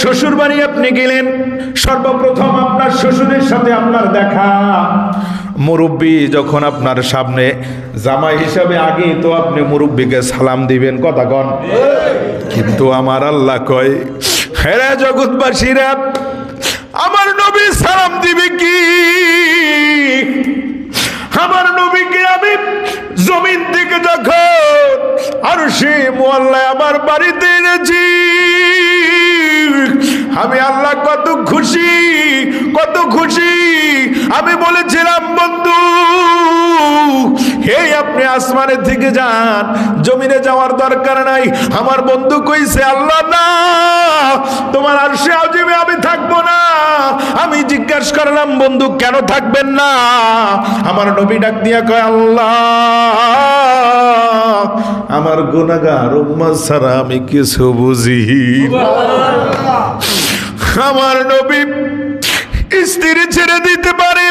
শ্বশুর বাড়ি আপনি গেলেন, সর্বপ্রথম আপনার শ্বশুরের সাথে আপনার দেখা। মুরব্বী যখন আপনার সামনে জামাই হিসাবে আগে, তো আপনি মুরব্বীকে সালাম দিবেন, কথা কন। কিন্তু আমার আল্লাহ কয় হেরা জগৎবাসীরা আমার নবী সালাম দিবে কি? আমার নবীকে আমি জমিন থেকে যখন আর সে মোয়াল্লায় আমার বাড়িতে এনেছি আমি আল্লাহ কত খুশি কত খুশি। আমি বলেছিলাম, বন্ধু, হে আপনি আসমানের থেকে যান, জমিনে যাওয়ার দরকার নাই। আমার বন্ধু কইছে, আল্লাহ না, তোমার আর সে আজিবে আমি থাকব না। আমি জিজ্ঞাসা করলাম, বন্ধু, কেন থাকবেন না? আমার নবী ডাক দিয়া কয়, আল্লাহ, আমার গুনাগার উম্মা ছাড়া আমি কিছু বুঝি। আমার নবী স্ত্রী ছেড়ে দিতে পারে।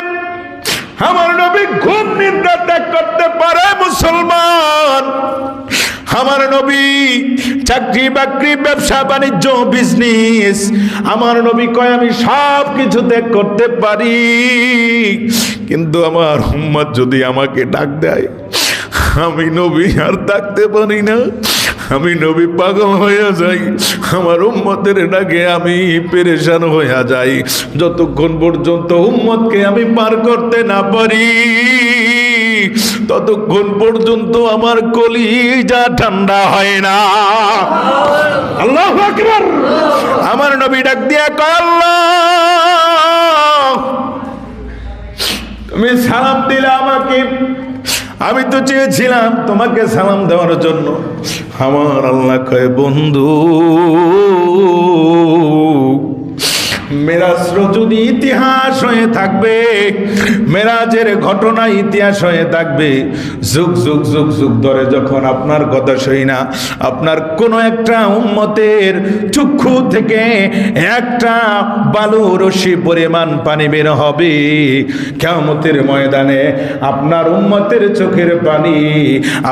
আমার নবী ঘুম নিদ্রা ত্যাগ করতে পারে মুসলমান। আমার নবী চাকরি বাকরি, ব্যবসা বাণিজ্য বিজনেস আমার নবী কয়, আমি সব কিছু ত্যাগ করতে পারি। কিন্তু আমার উম্মত যদি আমাকে ডাক দেয় আমি নবী আর থাকতে পারি না। আমি নবী পাগল হইয়া যাই। আমার উম্মতের ডাকে আমি পেরেশান হইয়া যাই। যতক্ষণ পর্যন্ত উম্মতকে আমি পার করতে না পারি, ততক্ষণ পর্যন্ত আমার কলিজা ঠান্ডা হয় না। আল্লাহ আমার নবী ডাক দিয়া আল্লাহ, তুমি সালাম দিলে আমাকে আমি তো চেয়েছিলাম তোমাকে সালাম দেওয়ার জন্য। আমার আল্লাহ কয় বন্ধু মেরাজ যদি ইতিহাস হয়ে থাকবে, মেরাজের ঘটনা ইতিহাস হয়ে থাকবে, যুগ যুগ যুগ যুগ ধরে যখন আপনার কথা শুই না, আপনার কোনো একটা উম্মতের চক্ষু থেকে একটা বালু রশি পরিমাণ পানি বের হবে। কেমতের ময়দানে আপনার উম্মতের চোখের পানি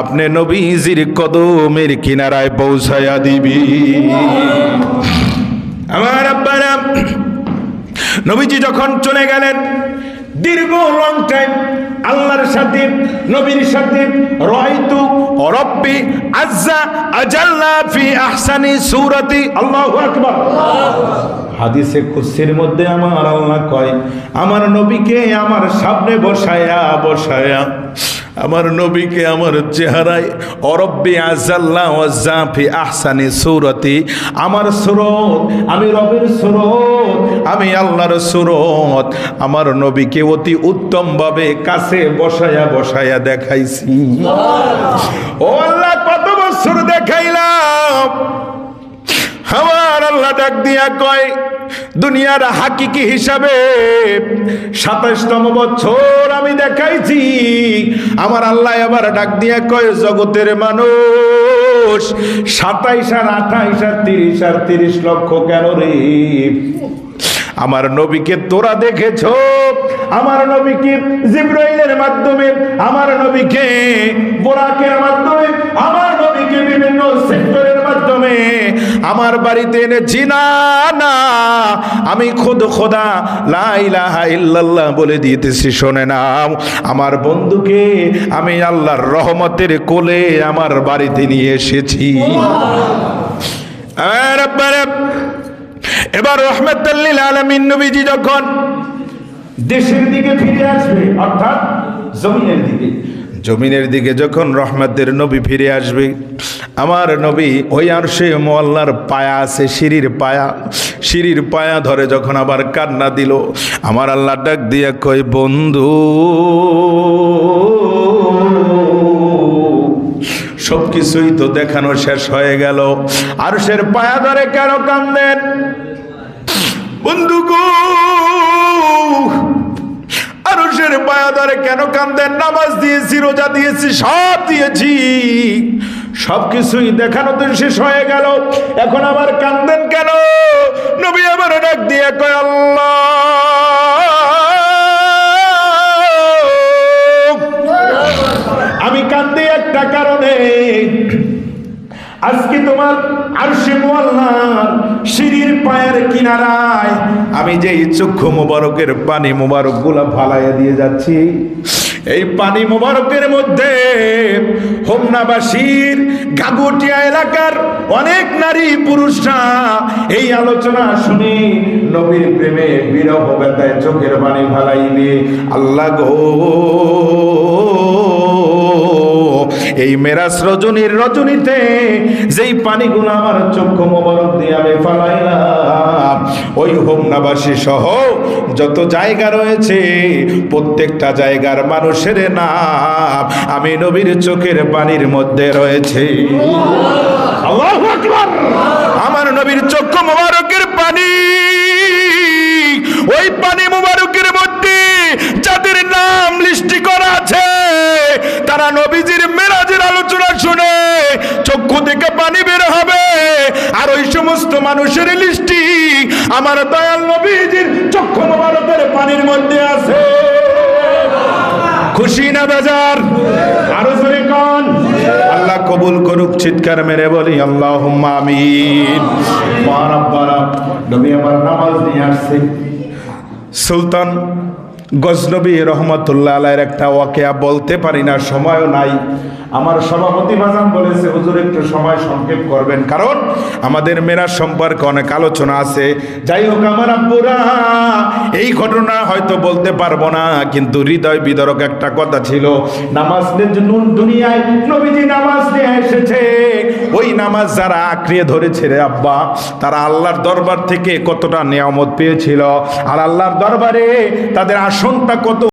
আপনি নবীজির কদমের কিনারায় পৌঁছায়া দিবি। আমার আব্বারা নবীজি যখন চলে গেলেন, দীর্ঘ লং টাইম আল্লাহর সাথে, নবীর সাথে, রয়তু রব্বি আজ্জা আজাল্লা ফি আহসানি সূরাতি, আল্লাহু আকবার। হাদিসে কুদসির মধ্যে আমার আল্লাহ কয়, আমার নবীকে আমার সামনে বসায়া বসায়া। আমার নবীকে আমার চেহারায় অরব্বি আজাল্লাহ ওয়াজ্জাফি আহসানি সুরতি। আমার সুরত আমি রবের সুরত আমি আল্লাহর সুরত। আমার নবীকে অতি উত্তমভাবে কাছে বসায়া বসায়া দেখাইছি। ও আল্লাহ কত বছর দেখাইলাম। আমার আল্লাহ ডাক দিয়া কয় দুনিয়ার হাকিকি হিসাবে সাতাশতম বছর আমি দেখাইছি। আমার আল্লাহ আবার ডাক দিয়া কয়, জগতের মানুষ, সাতাইশ আর আঠাইশ আর তিরিশ আর তিরিশ লক্ষ কেন রে? আমার নবীকে তোরা দেখেছ, আমার নবীকে জিব্রাইলের মাধ্যমে, আমার নবীকে বোরাকের মাধ্যমে, আমার নবীকে বিভিন্ন মাধ্যমে আমার বাড়িতে এনেছি না না, আমি খোদ খোদা লাইলাহা বলে দিতেছি, শোনে না। আমার বন্ধুকে আমি আল্লাহর রহমতের কোলে আমার বাড়িতে নিয়ে এসেছি। এবার রহমতুল্লিল আলমিন নবীজি যখন দেশের দিকে ফিরে আসবে, অর্থাৎ জমিনের দিকে জমিনের দিকে যখন রহমতের নবী ফিরে আসবে আমার নবী ওই আর সে মোয়াল্লার পায়া আছে, সিঁড়ির পায়া। সিঁড়ির পায়া ধরে যখন আবার কান্না দিল, আমার আল্লাহ ডাক দিয়ে কই বন্ধু সব কিছুই তো দেখানো শেষ হয়ে গেল। আর সের পায়া ধরে কেন কান্দেন? বন্ধু গো, আরশের পায়া ধরে কেন কান্দেন? নামাজ দিয়েছি, রোজা দিয়েছি, সব দিয়েছি। সব কিছুই দেখানো তো শেষ হয়ে গেল। এখন আবার কান্দেন কেন? নবী আবার ডাক দিয়ে কয়, আল্লাহ! আমি কান্দি একটা কারণে। আজকে তোমার আরশে মোয়াল্লার সিঁড়ির পায়ের কিনারায় আমি যে চক্ষু মোবারকের পানি মোবারকগুলা ফালাইয়া দিয়ে যাচ্ছি এই পানি মোবারকের মধ্যে হোমনাবাসীর গাগুটিয়া এলাকার অনেক নারী পুরুষরা এই আলোচনা শুনি নবীর প্রেমে বিরহ ব্যথায় চোখের পানি ফালাইবে আল্লাহ গো এই মেরাজ রজনীর রজনীতে যেই পানিগুলো আমার চক্ষু মোবারক দিয়ে আমি ফালাইলাম ওই হোমনাবাসী সহ যত জায়গা রয়েছে প্রত্যেকটা জায়গার মানুষের নাম আমি নবীর চোখের পানির মধ্যে রয়েছে। আল্লাহু আকবার! আমার নবীর চক্ষু মোবারকের পানি ওই পানি মোবারকের মধ্যে যাদের নাম লিস্টি করা আছে তারা নবীজির মেরাজের আলোচনা শুনে চক্ষু থেকে পানি বের হবে। আর ওই সমস্ত মানুষের লিস্টি আমার দয়াল নবীজির চক্ষু মোবারকের পানির মধ্যে আছে। খুশি না বাজার? আরও জোরে কন। আল্লাহ কবুল করুক, চিৎকার মেরে বলি আল্লাহ আমিন। মা রাব্বানা, নবী আমার নামাজ নিয়ে আসছে। সুলতান গজনবী রহমতুল্লাহ আলাইয়ের একটা ওয়াকেয়া বলতে পারি না, সময়ও নাই। আমার সভাপতি বাজান বলেছে, হুজুর, একটু সময় সংক্ষেপ করবেন। কারণ আমাদের মেরাজ সম্পর্কে অনেক আলোচনা আছে। যাই হোক, আমার আব্বুরা, এই ঘটনা হয়তো বলতে পারব না, কিন্তু হৃদয় বিদরক একটা কথা ছিল। নামাজ দুনিয়ায়, নবীজি নামাজ নিয়ে এসেছে। ওই নামাজ যারা আঁকড়িয়ে ধরেছে রে আব্বা, তারা আল্লাহর দরবার থেকে কতটা নিয়ামত পেয়েছিল। আর আল্লাহর দরবারে তাদের আসনটা কত?